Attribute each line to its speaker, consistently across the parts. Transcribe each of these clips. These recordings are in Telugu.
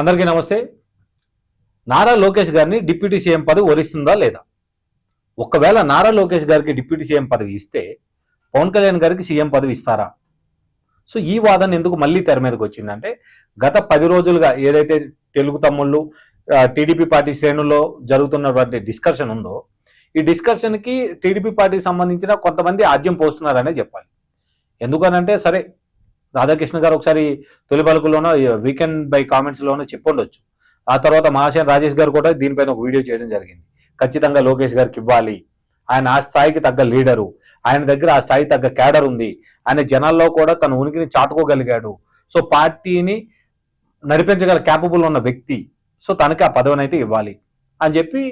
Speaker 1: అందరికీ నమస్తే. నారా లోకేష్ గారిని డిప్యూటీ సీఎం పదవి వరిస్తుందా లేదా? ఒకవేళ నారా లోకేష్ గారికి డిప్యూటీ సీఎం పదవి ఇస్తే పవన్ కళ్యాణ్ గారికి సీఎం పదవి ఇస్తారా? సో ఈ వాదన ఎందుకు మళ్ళీ తెర మీదకి వచ్చిందంటే గత పది రోజులుగా ఏదైతే తెలుగు తమ్ముళ్ళు టీడీపీ పార్టీ శ్రేణుల్లో జరుగుతున్నటువంటి డిస్కషన్ ఉందో ఈ డిస్కషన్కి టీడీపీ పార్టీకి సంబంధించిన కొంతమంది ఆద్యం పోస్తున్నారనే చెప్పాలి. ఎందుకనంటే సరే రాధాకృష్ణ గారు ఒకసారి తొలి పలుకులోనో వీకెండ్ బై కామెంట్స్లోనో చెప్పుండొచ్చు. ఆ తర్వాత మహాశయన్ రాజేష్ గారు కూడా దీనిపైన ఒక వీడియో చేయడం జరిగింది. ఖచ్చితంగా లోకేష్ గారికి ఇవ్వాలి. ఆయన ఆ స్థాయికి తగ్గ లీడరు. ఆయన దగ్గర ఆ స్థాయి తగ్గ క్యాడర్ ఉంది. ఆయన జనాల్లో కూడా తన ఉనికిని చాటుకోగలిగాడు. సో పార్టీని నడిపించగల క్యాపబుల్ ఉన్న వ్యక్తి. సో తనకి ఆ పదవిని అయితే ఇవ్వాలి. అని చెప్పి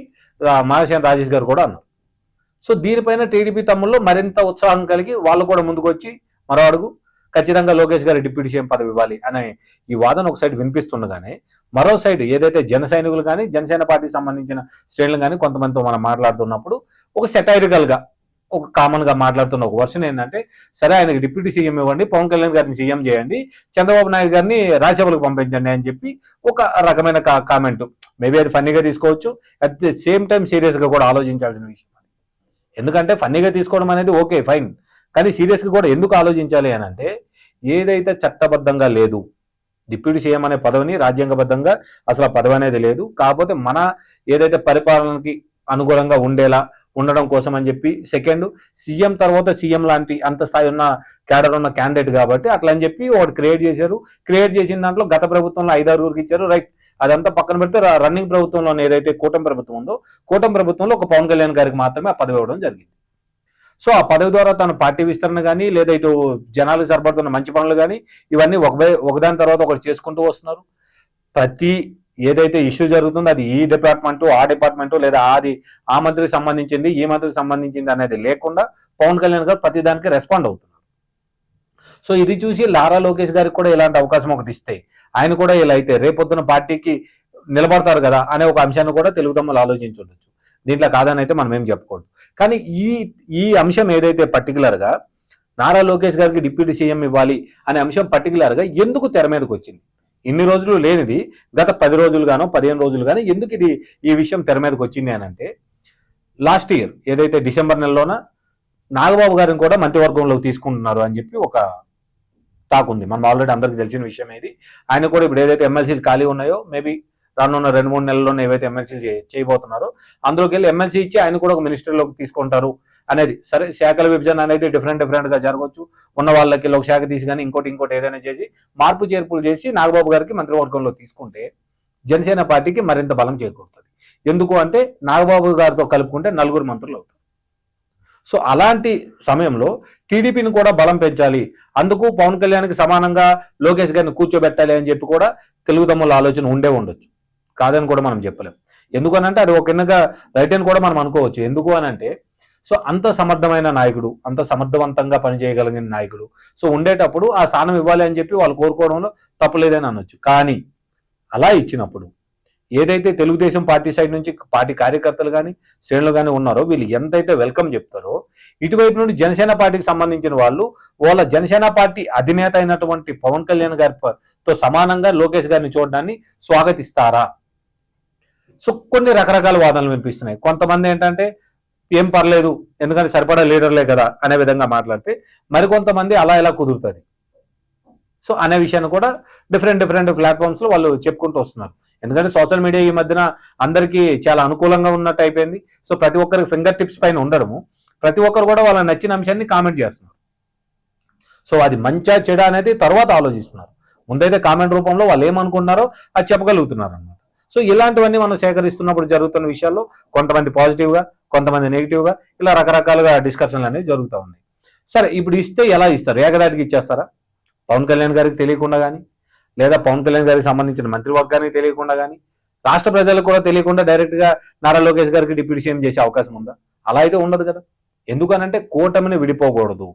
Speaker 1: మహాశయన్ రాజేష్ గారు కూడా అన్నారు. సో దీనిపైన టీడీపీ తమ్ముళ్ళు మరింత ఉత్సాహం కలిగి వాళ్ళు కూడా ముందుకు వచ్చి మరో అడుగు ఖచ్చితంగా లోకేష్ గారు డిప్యూటీ సీఎం పదవి ఇవ్వాలి అనే ఈ వాదన ఒక సైడ్ వినిపిస్తుండగానే మరో సైడ్ ఏదైతే జన సైనికులు కానీ జనసేన పార్టీకి సంబంధించిన శ్రేణులు కానీ కొంతమందితో మనం మాట్లాడుతున్నప్పుడు ఒక సెటైరికల్గా ఒక కామన్గా మాట్లాడుతున్న ఒక వర్షన్ ఏంటంటే సరే ఆయనకి డిప్యూటీ సీఎం ఇవ్వండి పవన్ కళ్యాణ్ గారిని సీఎం చేయండి చంద్రబాబు నాయుడు గారిని రాజ్యసభలకు పంపించండి అని చెప్పి ఒక రకమైన కామెంట్ మేబీ అది ఫన్నీగా తీసుకోవచ్చు అట్ ది సేమ్ టైం సీరియస్గా కూడా ఆలోచించాల్సిన విషయం ఎందుకంటే ఫన్నీగా తీసుకోవడం అనేది ఓకే ఫైన్ కానీ సీరియస్గా కూడా ఎందుకు ఆలోచించాలి అని అంటే ఏదైతే చట్టబద్ధంగా లేదు డిప్యూటీ సీఎం అనే పదవిని రాజ్యాంగబద్ధంగా అసలు ఆ పదవి అనేది లేదు. కాకపోతే మన ఏదైతే పరిపాలనకి అనుకూలంగా ఉండేలా ఉండడం కోసం అని చెప్పి సెకండ్ సీఎం తర్వాత సీఎం లాంటి అంత స్థాయి ఉన్న క్యాడర్ ఉన్న క్యాండిడేట్ కాబట్టి అట్లా అని చెప్పి ఒకటి క్రియేట్ చేశారు. క్రియేట్ చేసిన దాంట్లో గత ప్రభుత్వంలో ఐదారుగురికి ఇచ్చారు. రైట్ అదంతా పక్కన పెడితే రన్నింగ్ ప్రభుత్వంలో ఏదైతే కూటమి ప్రభుత్వం ఉందో కూటమి ప్రభుత్వంలో ఒక పవన్ కళ్యాణ్ గారికి మాత్రమే ఆ పదవి ఇవ్వడం జరిగింది. సో ఆ పదవి ద్వారా తన పార్టీ విస్తరణ కానీ లేదా ఇటు జనాలకు సరిపడుతున్న మంచి పనులు కానీ ఇవన్నీ ఒక ఒకదాని తర్వాత ఒకటి చేసుకుంటూ వస్తున్నారు. ప్రతి ఏదైతే ఇష్యూ జరుగుతుందో అది ఈ డిపార్ట్మెంట్ ఆ డిపార్ట్మెంట్ లేదా అది ఆ మంత్రికి సంబంధించింది ఈ మంత్రికి సంబంధించింది అనేది లేకుండా పవన్ కళ్యాణ్ గారు ప్రతి దానికి రెస్పాండ్ అవుతున్నారు. సో ఇది చూసి లారా లోకేష్ గారికి కూడా ఇలాంటి అవకాశం ఒకటి ఇస్తే ఆయన కూడా ఇలా అయితే రేపొద్దున పార్టీకి నిలబడతారు కదా అనే ఒక అంశాన్ని కూడా తెలుగుదమ్ములు ఆలోచించుండొచ్చు. దీంట్లో కాదని అయితే మనం ఏం చెప్పకూడదు కానీ ఈ ఈ అంశం ఏదైతే పర్టికులర్గా నారా లోకేష్ గారికి డిప్యూటీ సీఎం ఇవ్వాలి అనే అంశం పర్టికులర్గా ఎందుకు తెర మీదకి వచ్చింది? ఇన్ని రోజులు లేనిది గత పది రోజులుగానో పదిహేను రోజులుగానో ఎందుకు ఇది ఈ విషయం తెర మీదకి వచ్చింది అని అంటే లాస్ట్ ఇయర్ ఏదైతే డిసెంబర్ నెలలోన నాగబాబు గారిని కూడా మంత్రివర్గంలోకి తీసుకుంటున్నారు అని చెప్పి ఒక టాక్ ఉంది. మనం ఆల్రెడీ అందరికి తెలిసిన విషయం ఏది ఆయన కూడా ఇప్పుడు ఏదైతే ఎమ్మెల్సీలు ఖాళీ ఉన్నాయో మేబీ రానున్న రెండు మూడు నెలల్లోనే ఏవైతే ఎమ్మెల్సీలు చేయబోతున్నారో అందులోకి వెళ్ళి ఎమ్మెల్సీ ఇచ్చి ఆయన కూడా ఒక మినిస్టర్లోకి తీసుకుంటారు అనేది. సరే శాఖల విభజన అనేది డిఫరెంట్ డిఫరెంట్గా జరగవచ్చు. ఉన్న వాళ్ళకి ఒక శాఖ తీసి కానీ ఇంకోటి ఇంకోటి ఏదైనా చేసి మార్పు చేర్పులు చేసి నాగబాబు గారికి మంత్రివర్గంలో తీసుకుంటే జనసేన పార్టీకి మరింత బలం చేకూరుతుంది. ఎందుకు అంటే నాగబాబు గారితో కలుపుకుంటే నలుగురు మంత్రులు అవుతారు. సో అలాంటి సమయంలో టీడీపీని కూడా బలం పెంచాలి. అందుకు పవన్ కళ్యాణ్కి సమానంగా లోకేష్ గారిని కూర్చోబెట్టాలి అని చెప్పి కూడా తెలుగు తమ్ముల ఆలోచన ఉండే ఉండొచ్చు. కాదని కూడా మనం చెప్పలేం. ఎందుకనంటే అది ఒక ఎన్నిక రైట్ అని కూడా మనం అనుకోవచ్చు. ఎందుకు అని అంటే సో అంత సమర్థమైన నాయకుడు అంత సమర్థవంతంగా పనిచేయగలిగిన నాయకుడు. సో ఉండేటప్పుడు ఆ స్థానం ఇవ్వాలి అని చెప్పి వాళ్ళు కోరుకోవడంలో తప్పలేదని అనొచ్చు. కానీ అలా ఇచ్చినప్పుడు ఏదైతే తెలుగుదేశం పార్టీ సైడ్ నుంచి పార్టీ కార్యకర్తలు కానీ శ్రేణులు కానీ ఉన్నారో వీళ్ళు ఎంతైతే వెల్కమ్ చెప్తారో ఇటువైపు నుండి జనసేన పార్టీకి సంబంధించిన వాళ్ళు వాళ్ళ జనసేన పార్టీ అధినేత అయినటువంటి పవన్ కళ్యాణ్ గారితో సమానంగా లోకేష్ గారిని చూడడాన్ని స్వాగతిస్తారా? సో కొన్ని రకరకాల వాదనలు వినిపిస్తున్నాయి. కొంతమంది ఏంటంటే ఏం పర్లేదు ఎందుకంటే సరిపడా లీడర్లే కదా అనే విధంగా మాట్లాడితే మరికొంతమంది అలా ఎలా కుదురుతుంది. సో అనే విషయాన్ని కూడా డిఫరెంట్ డిఫరెంట్ ప్లాట్ఫామ్స్లో వాళ్ళు చెప్పుకుంటూ వస్తున్నారు. ఎందుకంటే సోషల్ మీడియా ఈ మధ్యన అందరికీ చాలా అనుకూలంగా ఉన్నట్టు అయిపోయింది. సో ప్రతి ఒక్కరికి ఫింగర్ టిప్స్ పైన ఉండడము. ప్రతి ఒక్కరు కూడా వాళ్ళ నచ్చిన అంశాన్ని కామెంట్ చేస్తున్నారు. సో అది మంచా చెడ అనేది తర్వాత ఆలోచిస్తున్నారు. ముందైతే కామెంట్ రూపంలో వాళ్ళు ఏమనుకున్నారో అది చెప్పగలుగుతున్నారు అన్నమాట సో ఇలాంటివన్నీ మనం సేకరిస్తున్నప్పుడు జరుగుతున్న విషయాల్లో కొంతమంది పాజిటివ్గా కొంతమంది నెగిటివ్గా ఇలా రకరకాలుగా డిస్కషన్లు అనేవి జరుగుతూ ఉన్నాయి. సరే ఇప్పుడు ఇస్తే ఎలా ఇస్తారు? ఏకదాటికి ఇచ్చేస్తారా? పవన్ కళ్యాణ్ గారికి తెలియకుండా కానీ లేదా పవన్ కళ్యాణ్ గారికి సంబంధించిన మంత్రివర్గానికి తెలియకుండా కానీ రాష్ట్ర ప్రజలకు కూడా తెలియకుండా డైరెక్ట్గా నారా లోకేష్ గారికి డిప్యూటీ సీఎం చేసే అవకాశం ఉందా? అలా అయితే ఉండదు కదా. ఎందుకనంటే కూటమిని విడిపోకూడదు.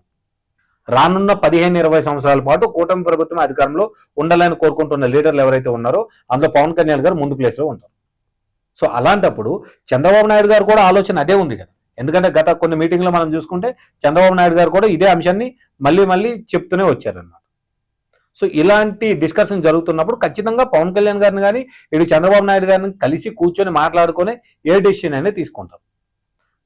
Speaker 1: రానున్న పదిహేను ఇరవై సంవత్సరాల పాటు కూటమి ప్రభుత్వం అధికారంలో ఉండాలని కోరుకుంటున్న లీడర్లు ఎవరైతే ఉన్నారో అందులో పవన్ కళ్యాణ్ గారు ముందు ప్లేస్లో ఉంటారు. సో అలాంటప్పుడు చంద్రబాబు నాయుడు గారు కూడా ఆలోచన అదే ఉంది కదా. ఎందుకంటే గత కొన్ని మీటింగ్లో మనం చూసుకుంటే చంద్రబాబు నాయుడు గారు కూడా ఇదే అంశాన్ని మళ్ళీ మళ్ళీ చెప్తూనే వచ్చారన్నమాట. సో ఇలాంటి డిస్కషన్ జరుగుతున్నప్పుడు ఖచ్చితంగా పవన్ కళ్యాణ్ గారిని కానీ ఇటు చంద్రబాబు నాయుడు గారిని కలిసి కూర్చొని మాట్లాడుకొని ఏ డెసిషన్ అనేది తీసుకుంటారు.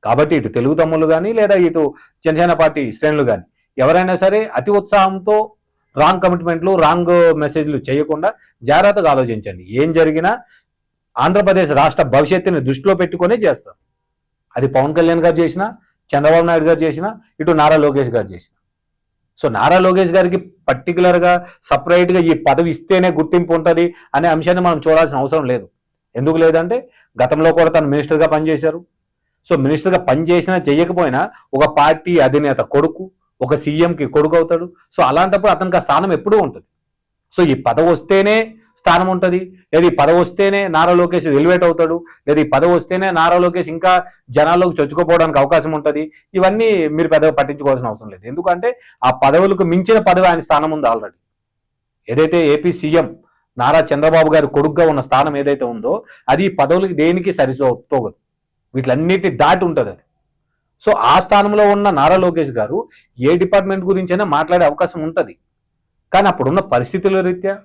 Speaker 1: కాబట్టి ఇటు తెలుగు తమ్ముళ్ళు కానీ లేదా ఇటు జనసేన పార్టీ శ్రేణులు కానీ ఎవరైనా సరే అతి ఉత్సాహంతో రాంగ్ కమిట్మెంట్లు రాంగ్ మెసేజ్లు చేయకుండా జాగ్రత్తగా ఆలోచించండి. ఏం జరిగినా ఆంధ్రప్రదేశ్ రాష్ట్ర భవిష్యత్తుని దృష్టిలో పెట్టుకునే చేస్తాం. అది పవన్ కళ్యాణ్ గారు చేసినా చంద్రబాబు నాయుడు గారు చేసినా ఇటు నారా లోకేష్ గారు చేసిన. సో నారా లోకేష్ గారికి పర్టికులర్గా సపరేట్గా ఈ పదవి ఇస్తేనే గుర్తింపు ఉంటుంది అనే అంశాన్ని మనం చూడాల్సిన అవసరం లేదు. ఎందుకు లేదంటే గతంలో కూడా తను మినిస్టర్గా పనిచేశారు. సో మినిస్టర్గా పనిచేసినా చేయకపోయినా ఒక పార్టీ అధినేత కొడుకు ఒక సీఎంకి కొడుకు అవుతాడు సో అలాంటప్పుడు అతనికి ఆ స్థానం ఎప్పుడూ ఉంటుంది. సో ఈ పదవి వస్తేనే స్థానం ఉంటుంది. లేదా ఈ పదవి వస్తేనే నారా లోకేష్ ఎలివేట్ అవుతాడు. లేదా ఈ పదవి వస్తేనే నారా లోకేష్ ఇంకా జనాల్లోకి చొచ్చుకోపోవడానికి అవకాశం ఉంటుంది. ఇవన్నీ మీరు పెద్దగా పట్టించుకోవాల్సిన అవసరం లేదు. ఎందుకంటే ఆ పదవులకు మించిన పదవి ఆయన స్థానం ఉంది ఆల్రెడీ ఏదైతే ఏపీ సీఎం నారా చంద్రబాబు గారి కొడుకుగా ఉన్న స్థానం ఏదైతే ఉందో అది ఈ పదవులకి దేనికి సరిసోగదు వీటిలన్నిటి దాటి ఉంటుంది అది. సో ఆ స్థానంలో ఉన్న నారా లోకేష్ గారు ఏ డిపార్ట్మెంట్ గురించైనా మాట్లాడే అవకాశం ఉంటుంది. కానీ అప్పుడున్న పరిస్థితుల రీత్యా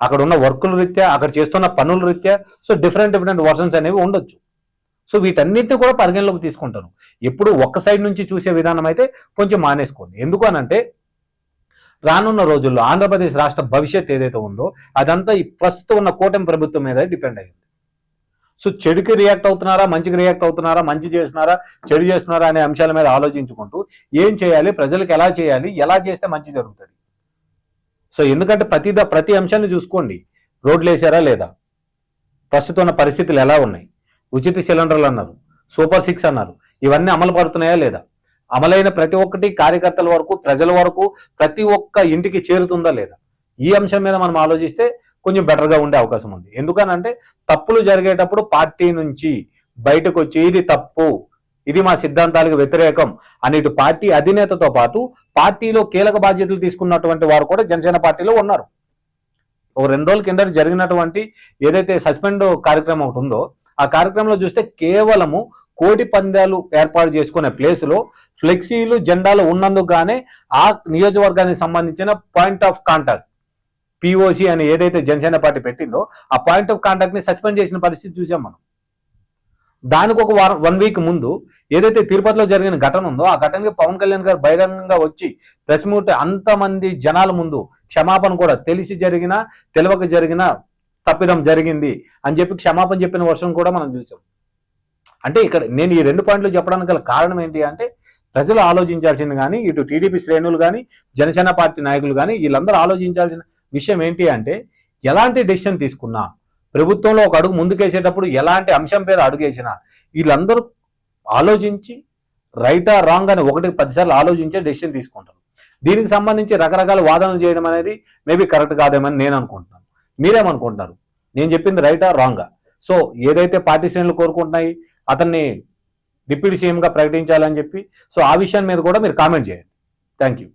Speaker 1: అక్కడ ఉన్న వర్కుల రీత్యా అక్కడ చేస్తున్న పనుల రీత్యా సో డిఫరెంట్ డిఫరెంట్ వర్షన్స్ అనేవి ఉండొచ్చు. సో వీటన్నిటిని కూడా పరిగణలోకి తీసుకుంటారు. ఎప్పుడు ఒక్క సైడ్ నుంచి చూసే విధానం అయితే కొంచెం మానేసుకోండి. ఎందుకు అనంటే రానున్న రోజుల్లో ఆంధ్రప్రదేశ్ రాష్ట్ర భవిష్యత్ ఏదైతే ఉందో అదంతా ఈ ప్రస్తుతం ఉన్న కూటమి ప్రభుత్వం మీద డిపెండ్ అయ్యింది. సో చెడుకి రియాక్ట్ అవుతున్నారా మంచికి రియాక్ట్ అవుతున్నారా మంచి చేస్తున్నారా చెడు చేస్తున్నారా అనే అంశాల మీద ఆలోచించుకుంటూ ఏం చేయాలి ప్రజలకు ఎలా చేయాలి ఎలా చేస్తే మంచి జరుగుతుంది? సో ఎందుకంటే ప్రతి ప్రతి అంశాన్ని చూసుకోండి. రోడ్లు వేసారా లేదా? ప్రస్తుతం ఉన్న పరిస్థితులు ఎలా ఉన్నాయి? ఉచిత సిలిండర్లు అన్నారు సూపర్ సిక్స్ అన్నారు ఇవన్నీ అమలు పడుతున్నాయా లేదా? అమలైన ప్రతి ఒక్కటి కార్యకర్తల వరకు ప్రజల వరకు ప్రతి ఒక్క ఇంటికి చేరుతుందా లేదా? ఈ అంశం మీద మనం ఆలోచిస్తే కొంచెం బెటర్గా ఉండే అవకాశం ఉంది. ఎందుకనంటే తప్పులు జరిగేటప్పుడు పార్టీ నుంచి బయటకు వచ్చి ఇది తప్పు ఇది మా సిద్ధాంతాలకు వ్యతిరేకం అని ఇటు పార్టీ అధినేతతో పాటు పార్టీలో కీలక బాధ్యతలు తీసుకున్నటువంటి వారు కూడా జనసేన పార్టీలో ఉన్నారు. ఓ రెండు రోజుల కింద జరిగినటువంటి ఏదైతే సస్పెండ్ కార్యక్రమం ఒకటి ఉందో ఆ కార్యక్రమంలో చూస్తే కేవలము కోడి పందాలు ఏర్పాటు చేసుకునే ప్లేసులో ఫ్లెక్సీలు జెండాలు ఉన్నందుకు గానే ఆ నియోజకవర్గానికి సంబంధించిన పాయింట్ ఆఫ్ కాంటాక్ట్ పిఓసి అని ఏదైతే జనసేన పార్టీ పెట్టిందో ఆ పాయింట్ ఆఫ్ కాంటాక్ట్ని సస్పెండ్ చేసిన పరిస్థితి చూసాం మనం. దానికి ఒక వారం వన్ వీక్ ముందు ఏదైతే తిరుపతిలో జరిగిన ఘటన ఉందో ఆ ఘటనకి పవన్ కళ్యాణ్ గారు బహిరంగంగా వచ్చి ప్రెస్ మీట్ అంతమంది జనాల ముందు క్షమాపణ కూడా తెలిసి జరిగిన తెలియక జరిగిన తప్పిదం జరిగింది అని చెప్పి క్షమాపణ చెప్పిన వర్షం కూడా మనం చూసాం. అంటే ఇక్కడ నేను ఈ రెండు పాయింట్లు చెప్పడానికి గల కారణం ఏంటి అంటే ప్రజలు ఆలోచించాల్సింది కానీ ఇటు టీడీపీ శ్రేణులు కానీ జనసేన పార్టీ నాయకులు కానీ వీళ్ళందరూ ఆలోచించాల్సిన విషయం ఏంటి అంటే ఎలాంటి డెసిషన్ తీసుకున్నా ప్రభుత్వంలో ఒక అడుగు ముందుకేసేటప్పుడు ఎలాంటి అంశం మీద అడుగేసినా వీళ్ళందరూ ఆలోచించి రైటా రాంగ్ అని ఒకటి పదిసార్లు ఆలోచించే డెసిషన్ తీసుకుంటారు. దీనికి సంబంధించి రకరకాల వాదనలు చేయడం అనేది మేబీ కరెక్ట్ కాదేమని నేను అనుకుంటున్నాను. మీరేమనుకుంటున్నారు నేను చెప్పింది రైటా రాంగా సో ఏదైతే పార్టీ శ్రేణులు కోరుకుంటున్నాయి అతన్ని డిప్యూటీ సీఎంగా ప్రకటించాలని చెప్పి సో ఆ విషయం మీద కూడా మీరు కామెంట్ చేయండి. Thank you